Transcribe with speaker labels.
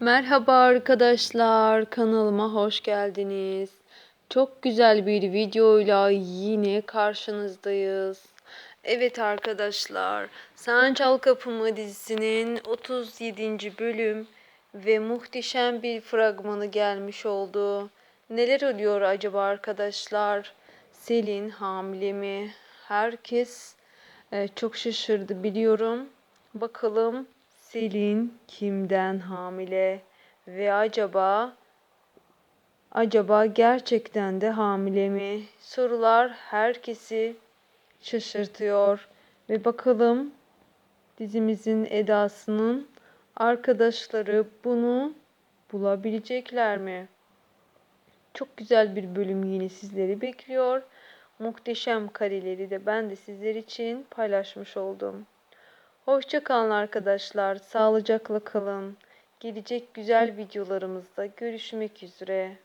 Speaker 1: Merhaba arkadaşlar, kanalıma hoş geldiniz. Çok güzel bir videoyla yine karşınızdayız. Evet arkadaşlar, Sen Çal Kapımı dizisinin 37. bölüm ve muhteşem bir fragmanı gelmiş oldu. Neler oluyor acaba arkadaşlar? Selin hamile mi? Herkes e, çok şaşırdı biliyorum. Bakalım Selin kimden hamile ve acaba acaba gerçekten de hamile mi? Sorular herkesi şaşırtıyor ve bakalım dizimizin Eda'sının arkadaşları bunu bulabilecekler mi? Çok güzel bir bölüm yine sizleri bekliyor. Muhteşem kareleri de ben de sizler için paylaşmış oldum. Hoşça kalın arkadaşlar. Sağlıcakla kalın. Gelecek güzel videolarımızda görüşmek üzere.